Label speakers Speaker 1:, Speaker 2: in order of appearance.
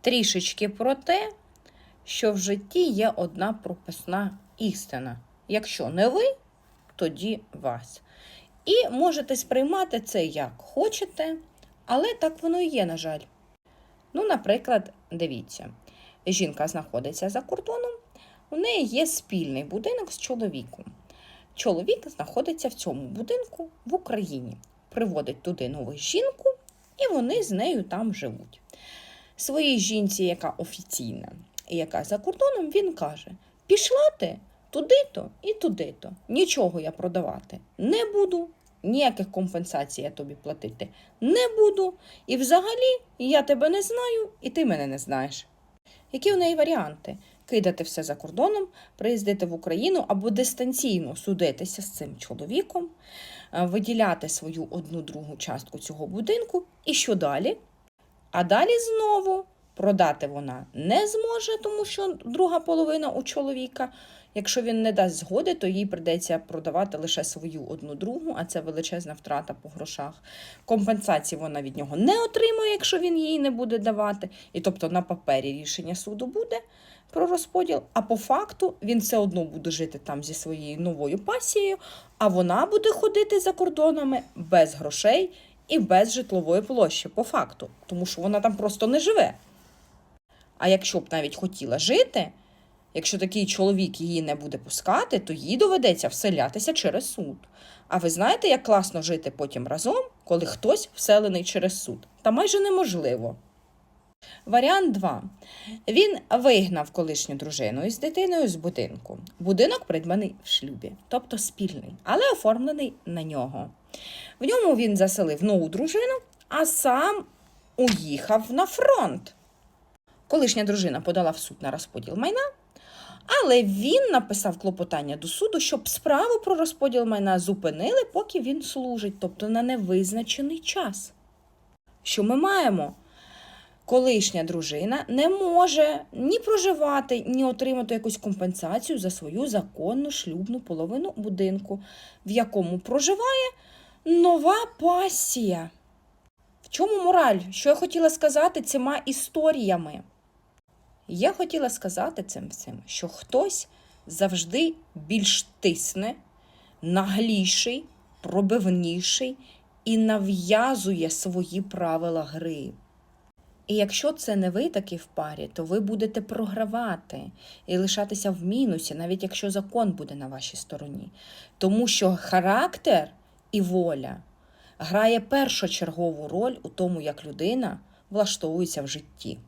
Speaker 1: трішечки про те, що в житті є одна прописна істина. Якщо не ви, тоді вас. І можете сприймати це як хочете, але так воно і є, на жаль. Ну, наприклад, дивіться, жінка знаходиться за кордоном, у неї є спільний будинок з чоловіком. Чоловік знаходиться в цьому будинку в Україні, приводить туди нову жінку, і вони з нею там живуть. Своїй жінці, яка офіційна і яка за кордоном, він каже: пішла ти туди-то і туди-то. Нічого я продавати не буду, ніяких компенсацій я тобі платити не буду. І взагалі я тебе не знаю, і ти мене не знаєш. Які в неї варіанти? Кидати все за кордоном, приїздити в Україну або дистанційно судитися з цим чоловіком, е, виділяти свою одну другу частку цього будинку. І що далі? А далі знову продати вона не зможе, тому що друга половина у чоловіка. Якщо він не дасть згоди, то їй придеться продавати лише свою одну другу, а це величезна втрата по грошах. Компенсації вона від нього не отримує, якщо він їй не буде давати. І тобто на папері рішення суду буде про розподіл, а по факту він все одно буде жити там зі своєю новою пасією, а вона буде ходити за кордонами без грошей і без житлової площі, по факту, тому що вона там просто не живе. А якщо б навіть хотіла жити, якщо такий чоловік її не буде пускати, то їй доведеться вселятися через суд. А ви знаєте, як класно жити потім разом, коли хтось вселений через суд? Та майже неможливо. Варіант 2. Він вигнав колишню дружину із дитиною з будинку. Будинок придбаний в шлюбі, тобто спільний, але оформлений на нього. В ньому він заселив нову дружину, а сам уїхав на фронт. Колишня дружина подала в суд на розподіл майна, але він написав клопотання до суду, щоб справу про розподіл майна зупинили, поки він служить, тобто на невизначений час. Що ми маємо? Колишня дружина не може ні проживати, ні отримати якусь компенсацію за свою законну шлюбну половину будинку, в якому проживає нова пасія. В чому мораль? Що я хотіла сказати цими історіями? Я хотіла сказати цим всім, що хтось завжди більш тисне, нагліший, пробивніший і нав'язує свої правила гри. І якщо це не ви такі в парі, то ви будете програвати і лишатися в мінусі, навіть якщо закон буде на вашій стороні. Тому що характер і воля грає першочергову роль у тому, як людина влаштовується в житті.